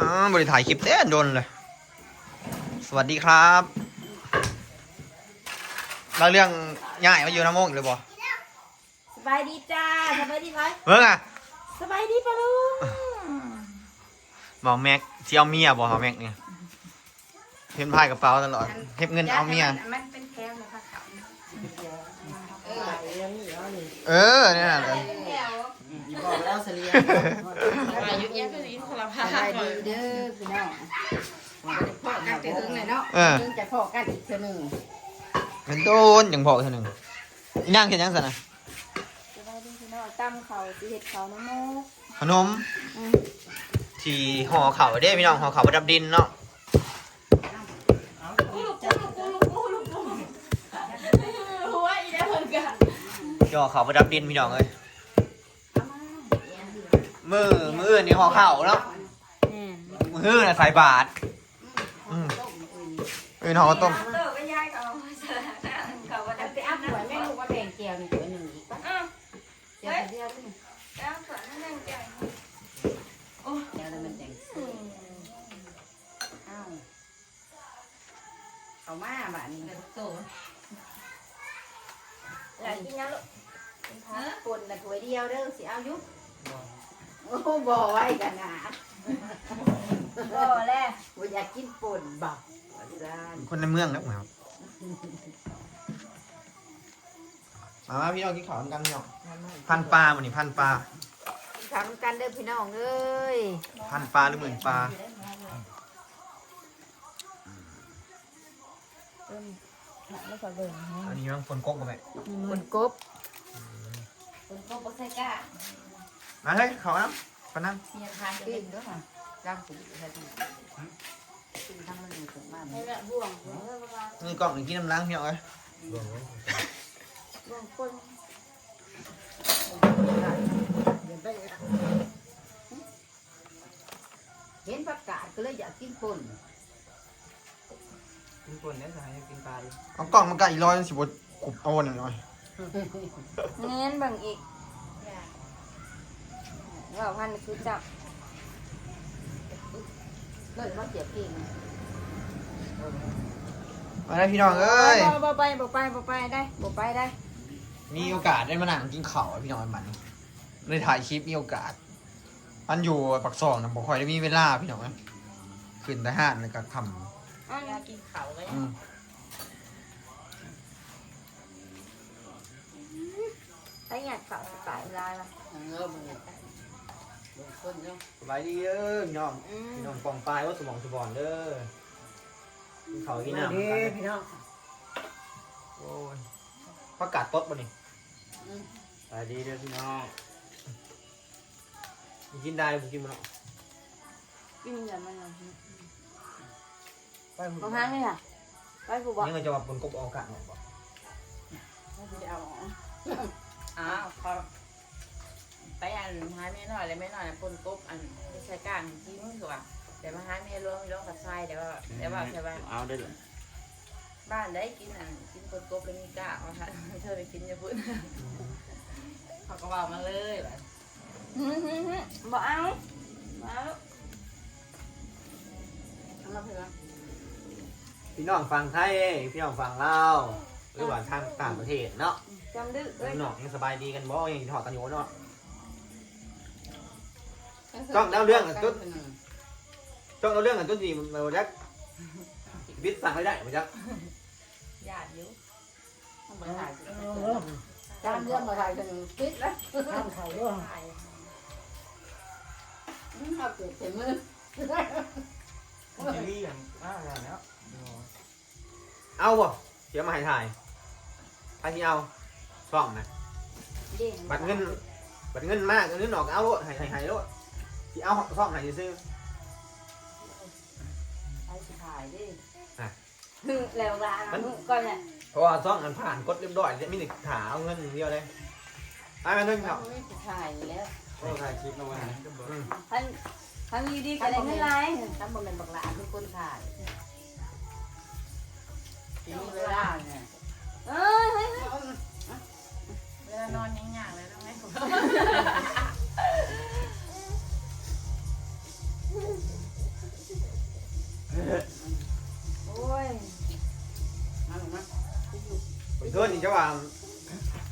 อ๋อบริถ่ายคลิปเต้นโดนเลย สวัสดีครับเราเรื่องง่ายมาอยู่น้ำมงเลยบ่สบายดีจ้าสบายดีไหมเบิ่งอะสบายดีปะลุงหมอแม็กที่เอาเมียบ่หมอแม็กเนี่ยเห็นพายกระเป๋าตลอดเก็บเงินเอาเมีย มันเป็นแถวนะคะเขาเออเนี่ยนะ บอกแล้วเสลียอายุเยอะขึ้นอีกคนละพันสบายดีเด้อพี่น้องพ่อกันจะถึงเลยเนาะเออถึงจะพ่อกันอีกเทื่อหนึ่งเป็นโดนอย่างพอเท่านึงอีนั่งเห็นยังสันนะสบายดีพี่น้องตั้มเขาสีเห็ดเขาน้ำมูกขนมที่ห่อเขาเด้พี่น้องห่อเขาประดับดินเนาะหัวอีเด้เพิ่นกะห่อเขาประดับดินพี่น้องเอ้ย มือมืออื่นนี่ห่อเขาเนาะมืออื่นน่ะใส่บาทอืมเอ้ยห่อข้าวต้มเติบก็ย้ายเขาเขาว่าอัจะนไปอัพหวยแม่ลูกว่าแบ่งเกียวนี่ตัวหนึ่งอีกปะอ้าวเกียวเดียวนี่แล้วส่วนนั่นแก่เกียวแล้วมันแบ่งอ้าวเอามาบ้านนี้อยากกินยังลูกปนละถ้วยเดียวเด้อสิเอาอยุ โอ้บ่ไว้กันนะก็แล้วว่าอยากกินป่นบักอาจารย์คนในเมืองนะครับมามาพี่น้องกินข้าวกันพี่น้องพันปลามันนี่พันปลาทำกันเด้อพี่น้องเอ้ยพันปลาหรือหมื่นปลาไม่ขอเบิ่งอันนี้มันฝนกบมาไหมปนกบคุณก็บ่ใช่กะมาเฮ้ยเขาน้ำปนั่งเสียทานกินด้วยค่ะร่างสุดใช่ไหมกินทั้งมันอยู่ถึงบ้านให้ละบ่วงนี่กล่องนี่กินน้ำล้า งพี่น้องเอ้ยบ่วงคนเห็นผักกาดก็เลยอยากกินป่นกินคนเนี่ยจะให้กินปลาดิเอากล่องมัน ว่าพันคือจับเลยมาเจียบเองมาได้พี่น้องเอ้ยบ่ไปบ่ไปบ่ไปได้บ่ไปได้ มีโอกาสได้มานั่งกินข้าวอะพี่น้องมันเลยถ่ายคลิปมีโอกาส มันอยู่ปักซองนะบอกคอยได้มีเวลาพี่น้องเอ้ยขึ้นทหารเลยก็ทอันกินเขาเลยำอืมถ้าอยากเขาสายลายละเออมันบาง คนเนาะสบายดีเด้อพี่น้องอืมพี่น้องปองปลายว่าสมองสมบอนเด้อกินข้าวกินน้ำดีกันพี่น้องโอ้ยประกาศต๊ดบ่นี่ปลาดีเด้อพี่น้องมีกินได้ผมกินมันเนาะกินอย่างมันเอาไปผมเอาหางเลยค่ะไปผู้บอกยังไงจะว่าบนกบเอาอากาศออกบ่ไม่ได้เอาออกอ้าวเขา ไปอันหาเมียหน่อยเลยไม่หน่อยปนกบอันไม่ใช่การที่มึงถูกอะเดี๋ยวมาหาเมียรวมรวมกับชายเดี๋ยวเดี๋ยวว่าใช่ป่ะเอาได้เลยบ้านได้กินอันกินปนกบแล้วมีกะเอาค่ะเธอไปกินอย่าพูดเขาก็บอกมาเลยแบบหึหึหึบอกเอาเอาเอามาเพื่อพี่น้องฟังไทยพี่น้องฟังลาวหรือว่าทางต่างประเทศเนาะจำดื้อเอ้ยน้องยังสบายดีกันบ่ยังถอดกันอยู่เนาะ ต้องเล่าเรื่องกันตุ๊ดจ้องเอาเรื่องกันต้นดีมันมาจักวิทย์สั่งไม่ได้มาจักญาติอยู่ต้องมาถ่ายจานเรื่องมาถ่ายกันปิดแล้วถ่ายเอาเก็บใส่มือซีรีส์อย่างมากเลยแล้วเอาบ่เดี๋ยวมาให้ถ่ายใครที่เอาช่องนะเด้งบัตรเงินบัตรเงินมากเงินออกเอาโลดให้ให้ให้โลด ที่เอาช่องไหนซื้อไปสิถ่ายดิหึแล้วลามึงก่อนเนี่ยเพราะว่าช่องมันผ่านกดเรียบร้อยมีแต่ถาเอาเงินอย่างเดียวเลยไปมาเถอะครับไม่สิถ่ายแล้วโอ้ถ่ายคลิปลงมาอืมท่านท่านดีๆก็ได้เงินหลายทำบ่เป็นบักหลาเป็นคนถ่ายทีนี้เวลาเนี่ยเอ้ยเฮ้ยเวลานอนยังยากเลยต้องให้ผม จะว่า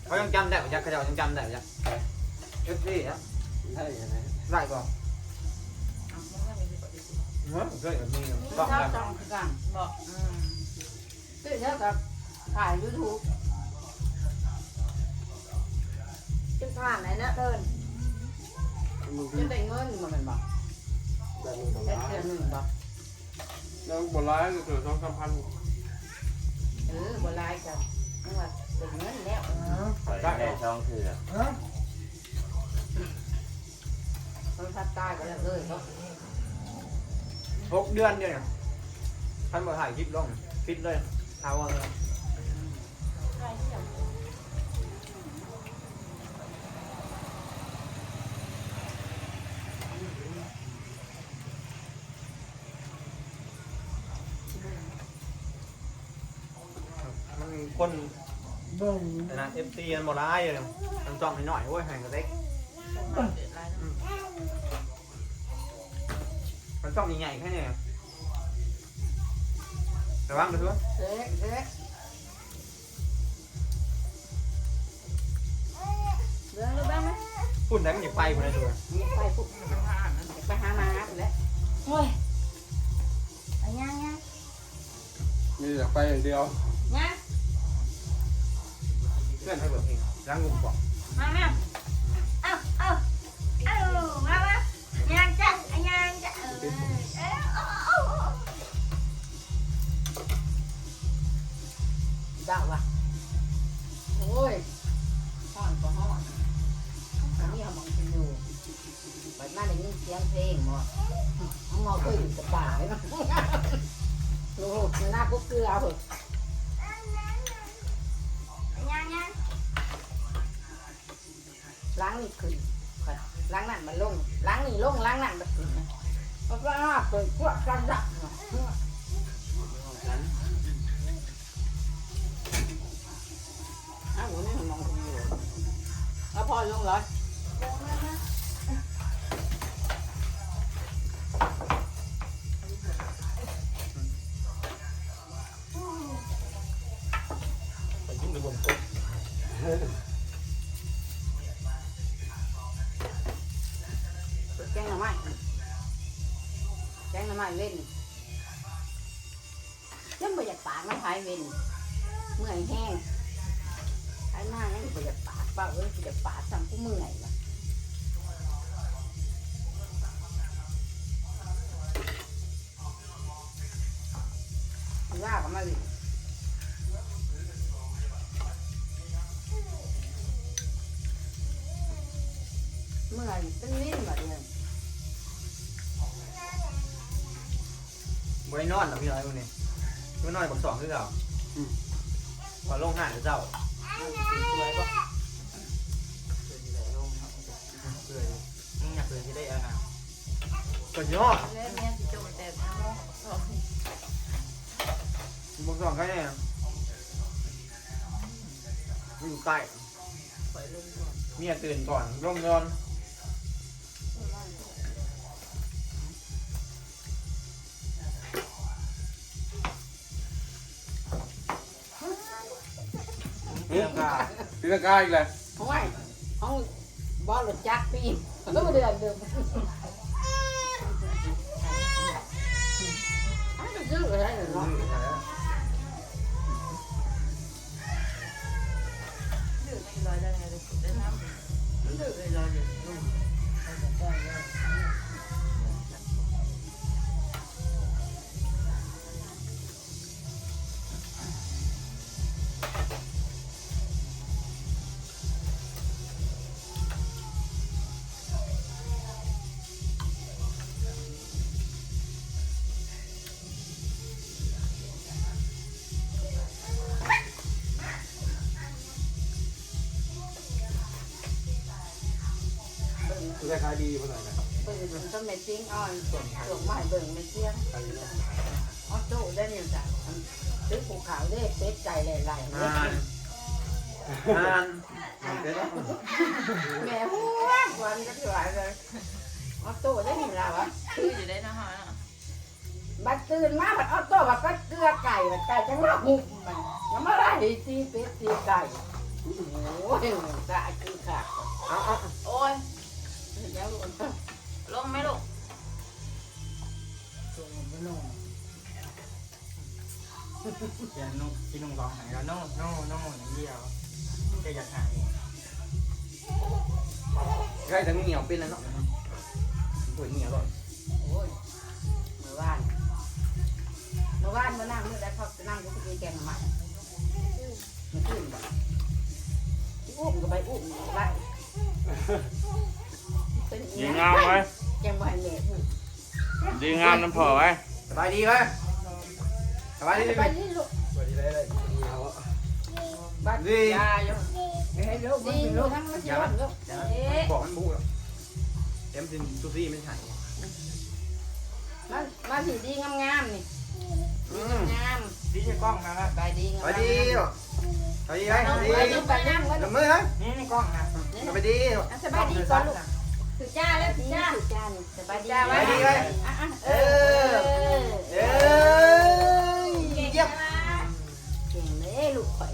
เขายังจำได้ปะจ๊ะเขาจะยังจำได้ปะจ๊ะเอฟซีนะได้ยังไงได้ป่ะเอามันก็มีปฏิทินเฮ้ยเพื่อนมีต้ต้อองงจกันองคือกันบอกอืมคือเท่ากับถ่ายยูทูบจะผ่านไหนนะเดินมึงจะได้เงินมาเป็นบ่แบบมึงกับได้ร้าเดือนหนึ่งบ่แล้วบนร้ายก็เกิดสองสามพัน เออบ่ลายกันจังหวัด ได้เงินแล้วได้ได้ช่องคือมันพัดตายก็แล้วเลยก็หกเดือนเดียวเนี่ยท่านบอกถ่ายคลิปลงฟิตเลยเอาเลย ใครที่อยาก มันคน นะเอฟซีมันบอกร้ายเลยมันจ้องให้หน่อยโอ้ยแห่งกระเล็กส่งมาเกิดอะไรนะมันจ้องใหญ่ๆแค่นี้ระวังกันด้วยเด็กเด็กเรื่องรู้บ้างไหมพูดได้มันอย่าไปคนละตัวไปปุ๊บมันผ่านมันไปหามาไปแล้วโอ้ยไปย่างย่างมีแต่ไปอย่างเดียวย่างเพื่อนให้เบิกเพลงล้างงุ่มก่อนมาแม่เอ้าเอ้าเอ้ามามาย่างจ้ะย่างจ้ะเออเอ้าเอ้าเอ้าดาวะโอ้ยห้อนก็ห้อนอันนี้เขามองกินอยู่ไปมาได้ยินเสียงเพลงมั้งเขามองเคยอยู่กับป่าไหมมั้งโอ้โหหน้ากุ๊กเกลือเหรอยั ล้างนี่ขึ้นค่อยล้างนั่นมันลงล้างนี่ลงล้างนั่นมันขึ้นนะเพราะว่าเปิดพวกกันดักเนาะอ้าวหนูนี่มันมองคุณอยู่แล้วพอลงเลย นอนเหรอพี่น้อยคนนี้พี่น้อยบอกสองคือเก่าพอลงหน้าเจ้าสวยป่ะอยากเลยที่ได้อาหารก็ยอดเล่นเนี่ยสิจมแต่ทั้งโลกสองบอกสองแค่นี้อยู่ใกล้ปล่อยลงก่อนเมียตื่นก่อนร่มนอน เรื่องกาอีกเลยห้องไอ้ห้องบอลรถจักรปีนก็มาเดือนเดิมไอ้ก็ซื้ออะไรเนาะดื้อไม่ลอยได้ไงเลยได้น้ำดื้อเลยลอยเลย คือราคาดีเท่าไหร่นะเปิดต้นเม็ดจิ้งอ่อนส่วนส่วนใหม่เบิ่งเม็ดเจี้ยงใครนะออโต้ได้เนี่ยจ้ะซื้อภูเขาได้เป็ดไก่หลายๆงาเนี่ยนงานเดี๋ยวนะแม่หัววันก็สวยเลยออโต้ได้เนี่ยเราอะดื้ออยู่ได้นะฮะอบัดตื่นมาบัดเอาโต๊ะบัดก็เกลือไก่บัดไก่จังว่าหุบมันยังมาได้ตีเป็ดตีไก่โอ้ยตาคือขาดเอาเอาโอ้ย เดี๋ยวมันลงไหมลูกส่งมันลงเดี๋ยวนุ่งที่นุ่งร้องหายแล้วโน่โน่โน่อย่างเดียวจะอยากหายใกล้จะเหนียวเป็นแล้วเนาะปวดเหนียวก่อนโอ้ยเมื่อวานเมื่อวานเมื่อนั่งเมื่อได้พักนั่งก็ไปแกงใหม่มันขึ้นบ่อุ้มก็ไปอุ้มก็ไป เป็นดีงามไว้แกงใหม่แม่อุ้มดีงามน้ำพอไว้สบายดีไหมสบายดีไปไหมนี่ลูกสบายดีเลยเลยเหนียวบ้านดียาอยู่เฮ้ยลูกดีลูกทั้งมันเสียลูกเอ๊ะบอกมันบูแล้วเอ็มซินซูซี่ไม่ใช่มามาสีดีงามๆนี่อืมงามดีใช่กล้องนะไปดีงามสบายดีเหรอสบายดีไหมสบายดีไปดีไปงามก็จับมือนะนี่ในกล้องนะสบายดีเหรอสบายดีก่อนลูก ถือจ้าแล้วถือจ้าถือจ้านี่สบายดีไว้อะเออเอ้ยเยี่ยมเก่งเลยลูกข่อย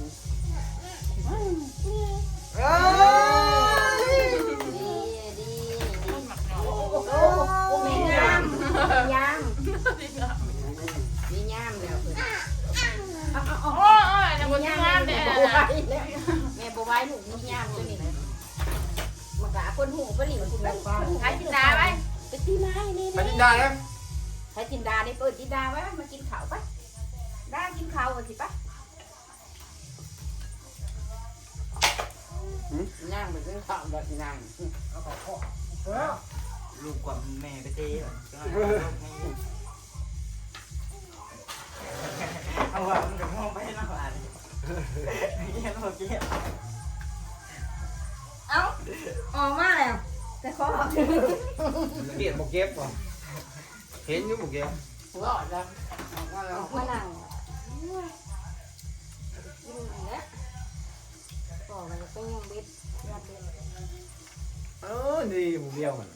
ดาแล้วให้จินดานี่เปิดจินดาไว้มากินข้าวปะได้กินข้าวสิปะนั่งไปกินข้าวแบบนั่งลูกกว่าแม่ไปเต้เหรอเอาว่ามันจะมองไปหน้าบ้านเยี่ยมเมื่อกี้เอ้าออกมาแล้วแต่ขอเกียดบอกเก็บป่ะ เห็นอยู่บอกเก็บหัวแล้วออกมาแล้วมานั่งกินแล้วต่อไปก็ยังเบ็ดยัดเบ็ดเออดีหมูเดียวมัน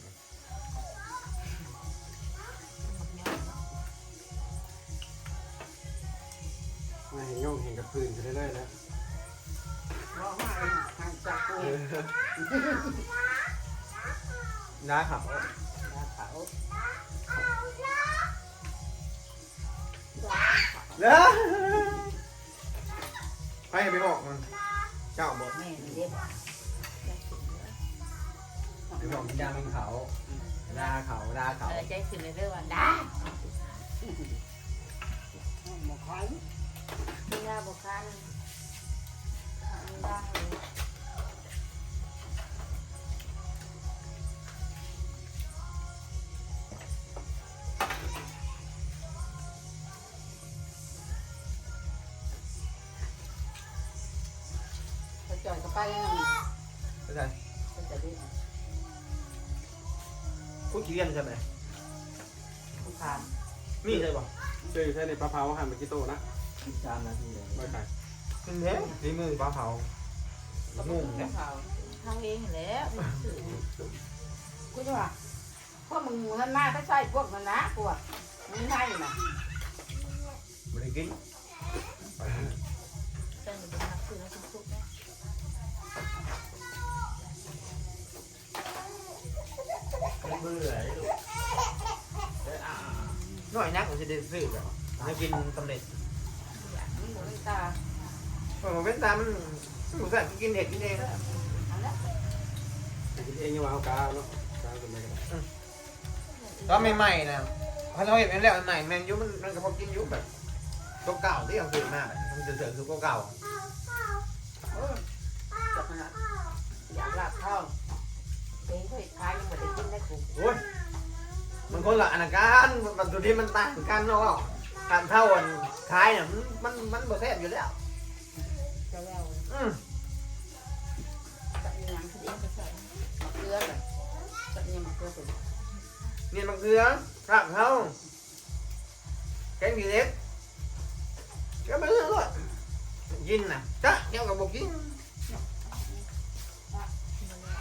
มาเห็นย่องเห็นกับพื้นจะได้เลยนะร้องมาทางจับปูน้าขับเขา เด้อไปไปบอกมันเจ้าบอกแม่นี่เด็กไปบอกกินยาเป็นเขาดาเขาดาเขาเออใจขึ้นเลยเรื่องว่าด้หมกไข่มีหน้าบอกคันด้ไจ่อยกับไปยังไม่ใช่จะได้พูดขี้เรียนใช่ไหมผู้ผ่านมีใช่ป่ะเจออยู่ใช่ในปลาเผาหั่นไปกี่โตนะจานนาทีเลยไม่ใช่ขึ้นเท้ฝีมือปลาเผาก็งงผู้เนี่ยผ่าทางเองแหล้วกูจะว่าพวกมึงเงินมาไปใส่พวกมันนะพวกมึงให้น่ะไม่ได้กินเส้นมันเป็นนักคือนักสุกๆนะ เบื่อเลยลูกเอออ่าหน่อยนักผมจะได้ซื้อแบบจะกินสำเร็จมึงบ่ได้ตาผมเป็นตามมันหมูสัตว์กินเด็กกินเองเอาละแต่กินเองยังว่าเอากาเนาะกาเป็นอะไรกันตอนใหม่ๆนะพอเราเห็นแล้วใหม่แมนยูมันมันก็พอกินยุแบบตัวเก่าที่เราซื้อมาแบบมันเสือๆคือตัวเก่า คนละอนาการมันตัวที่มันต่างกันเนาะการเท่าอันคล้ายเนี่ยมันมันมันบ่แซ่บอยู่แล้วจะแล้วอืมจับยังยังคือเองก็ใส่มะเขือเลยจับยังมะเขือเป็นเนี่ยมันเกลือรากเท่าแกงกี่เล็กก็ไม่เลือกด้วยกินน่ะจ้ะเดี๋ยวกับบอกกิน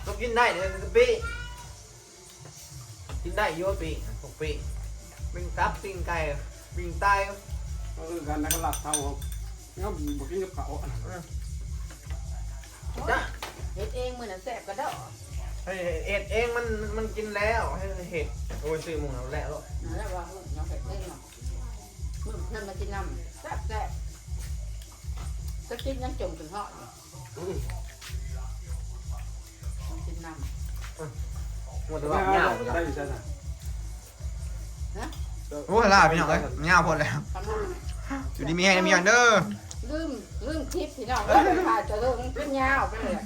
ต้องกินได้เดี๋ยวจะปีกินได้เยอะปีหก ปีปิ้งตับปิ้งไก่ปิงตายก็คือการนักหลับเท่าครับงั้นบอกกินกับเขาจ้ะเฮ็ดเองมื้อนั้นแซ่บกระเดาะให้เอ็ดเองมันมันกินแล้วให้เห็ดโอ้ยซื้อหมูแล้วแล้วนั่นแหละว่าลูกน้องเฮ็ดเองเนาะมื้อนั้นมากินน้ำแซ่บแซ่บก็กินยังจมถึงเหาะอยู่ต้องกินน้ำหมดได้แล้วยาวได้อยู่ใช่ไหม โอ้ยล่าพี่น้องเอ้ยยาวพอแล้วทำนั้นอยู่ดีมีให้มีอย่างเด้อลืมลืมคลิปพี่น้องว่าถ่ายจะเริ่มเป็นยาวไปเลยอะ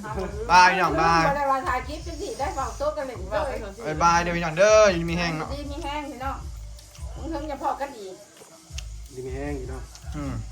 บายพี่น้องบายบ่ได้ว่าถ่ายคลิปเป็นสิได้ฟังโต๊ะกันเลยว่าเลไปยสนบายบายเด้อพี่น้องเด้ออยู่ดีมีแห้งเนาะดีมีแห้งพี่น้องมึงเพิ่งจะพอกันอีกดีมีแห้งอยู่เนาะอืมเ